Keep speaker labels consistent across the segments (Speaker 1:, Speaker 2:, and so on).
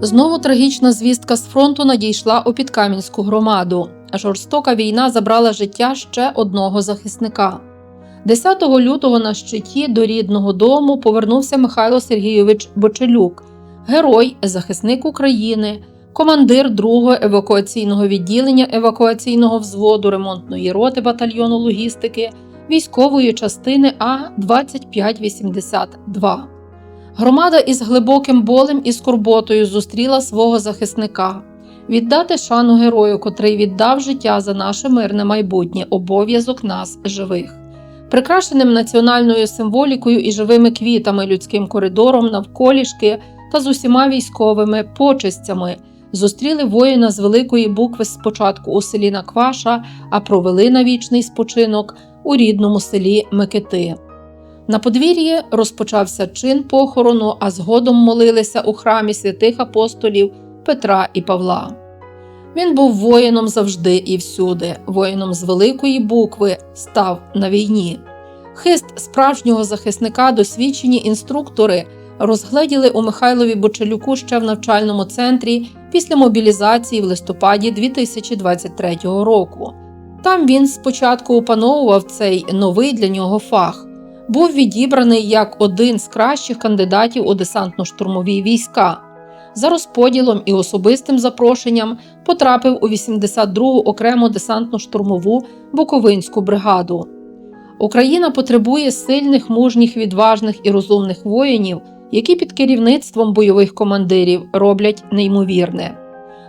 Speaker 1: Знову трагічна звістка з фронту надійшла у підкам'янську громаду. Жорстока війна забрала життя ще одного захисника. 10 лютого на щиті до рідного дому повернувся Михайло Сергійович Бочелюк, герой, захисник України, командир 2-го евакуаційного відділення евакуаційного взводу ремонтної роти батальйону логістики військової частини А 2582. Громада із глибоким болем і скорботою зустріла свого захисника. Віддати шану герою, котрий віддав життя за наше мирне майбутнє, обов'язок нас живих. Прикрашеним національною символікою і живими квітами людським коридором навколішки та з усіма військовими почестями зустріли воїна з великої букви спочатку у селі Накваша, а провели на вічний спочинок у рідному селі Микити. На подвір'ї розпочався чин похорону, а згодом молилися у храмі святих апостолів Петра і Павла. Він був воїном завжди і всюди, воїном з великої букви став на війні. Хист справжнього захисника досвідчені інструктори розгледіли у Михайлові Бочелюку ще в навчальному центрі після мобілізації в листопаді 2023 року. Там він спочатку опановував цей новий для нього фах, був відібраний як один з кращих кандидатів у десантно-штурмові війська. За розподілом і особистим запрошенням потрапив у 82-гу окрему десантно-штурмову Буковинську бригаду. Україна потребує сильних, мужніх, відважних і розумних воїнів, які під керівництвом бойових командирів роблять неймовірне.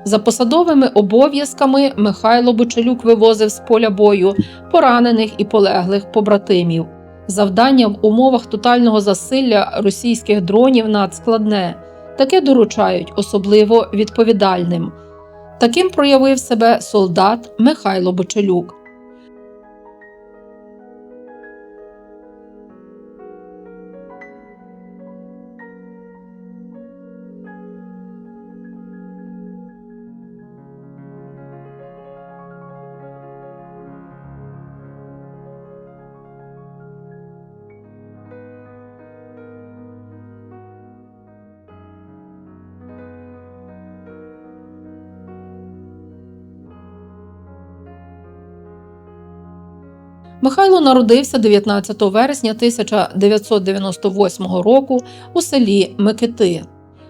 Speaker 1: За посадовими обов'язками Михайло Бочелюк вивозив з поля бою поранених і полеглих побратимів. Завдання в умовах тотального засилля російських дронів надскладне. Таке доручають особливо відповідальним. Таким проявив себе солдат Михайло Бочелюк. Михайло народився 19 вересня 1998 року у селі Микити.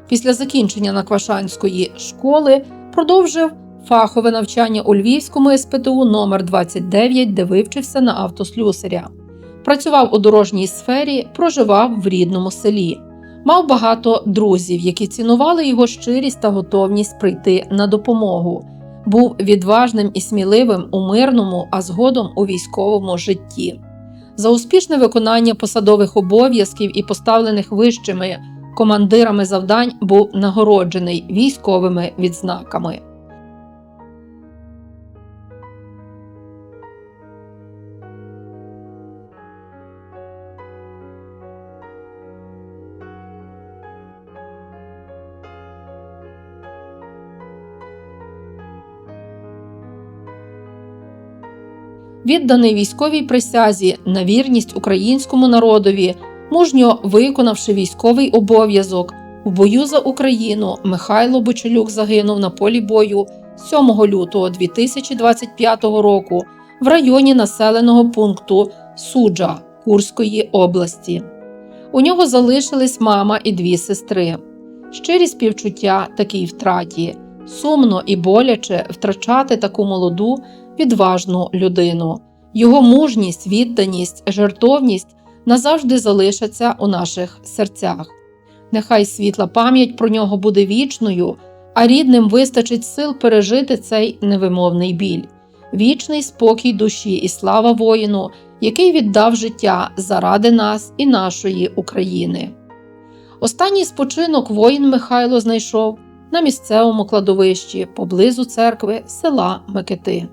Speaker 1: Після закінчення Наквашанської школи продовжив фахове навчання у Львівському СПТУ номер 29 де вивчився на автослюсаря. Працював у дорожній сфері, проживав в рідному селі. Мав багато друзів, які цінували його щирість та готовність прийти на допомогу був відважним і сміливим у мирному, а згодом у військовому житті. За успішне виконання посадових обов'язків і поставлених вищими командирами завдань був нагороджений військовими відзнаками. Відданий військовій присязі на вірність українському народові, мужньо виконавши військовий обов'язок у бою за Україну, Михайло Бочелюк загинув на полі бою 7 лютого 2025 року в районі населеного пункту Суджа Курської області. У нього залишились мама і дві сестри. Щирі співчуття такій втраті, сумно і боляче втрачати таку молоду відважну людину. Його мужність, відданість, жертовність назавжди залишаться у наших серцях. Нехай світла пам'ять про нього буде вічною, а рідним вистачить сил пережити цей невимовний біль, вічний спокій душі і слава воїну, який віддав життя заради нас і нашої України. Останній спочинок воїн Михайло знайшов на місцевому кладовищі поблизу церкви села Микити.